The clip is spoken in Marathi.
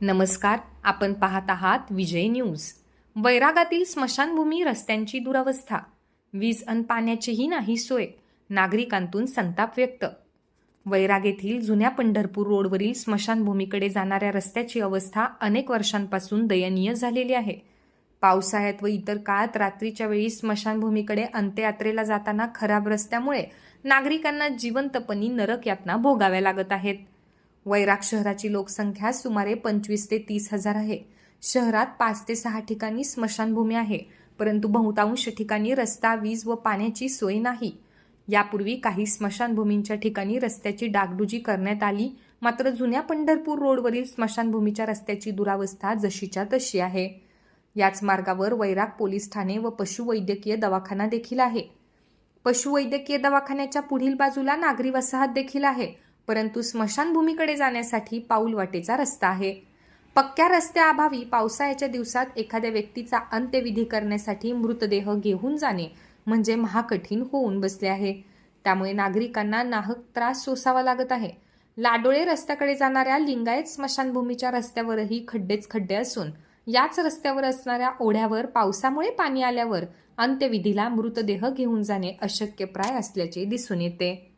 नमस्कार आपण पाहत आहात विजय न्यूज. वैरागातील स्मशानभूमी रस्त्यांची दुरावस्था. वीज अन पाण्याचीही नाही सोय नागरिकांतून संताप व्यक्त. वैराग येथील जुन्या पंढरपूर रोडवरील स्मशानभूमीकडे जाणाऱ्या रस्त्याची अवस्था अनेक वर्षांपासून दयनीय झालेली आहे. पावसाळ्यात व इतर काळात रात्रीच्या वेळी स्मशानभूमीकडे अंत्ययात्रेला जाताना खराब रस्त्यामुळे नागरिकांना जिवंतपणी नरक यातना भोगाव्या लागत आहेत. वैराग शहराची लोकसंख्या सुमारे पंचवीस ते तीस हजार आहे. शहरात पाच ते सहा ठिकाणी स्मशानभूमी आहे परंतु बहुतांश ठिकाणी रस्ता वीज व पाण्याची सोय नाही. यापूर्वी काही स्मशानभूमींच्या ठिकाणी रस्त्याची डागडुजी करण्यात आली मात्र जुन्या पंढरपूर रोडवरील स्मशानभूमीच्या रस्त्याची दुरावस्था जशीच्या तशी आहे. याच मार्गावर वैराग पोलीस ठाणे व पशुवैद्यकीय दवाखाना देखील आहे. पशुवैद्यकीय दवाखान्याच्या पुढील बाजूला नागरी वसाहत देखील आहे परंतु स्मशानभूमीकडे जाण्यासाठी पाऊल वाटेचा रस्ता आहे. पक्क्या रस्त्याअभावी पावसाळ्याच्या दिवसात एखाद्या व्यक्तीचा अंत्यविधी करण्यासाठी मृतदेह घेऊन जाणे म्हणजे महाकठीण होऊन बसले आहे. त्यामुळे नागरिकांना नाहक त्रास सोसावा लागत आहे. लाडोळे रस्त्याकडे जाणाऱ्या लिंगायत स्मशानभूमीच्या रस्त्यावरही खड्डेच खड्डे असून याच रस्त्यावर असणाऱ्या ओढ्यावर पावसामुळे पाणी आल्यावर अंत्यविधीला मृतदेह घेऊन जाणे अशक्यप्राय असल्याचे दिसून येते.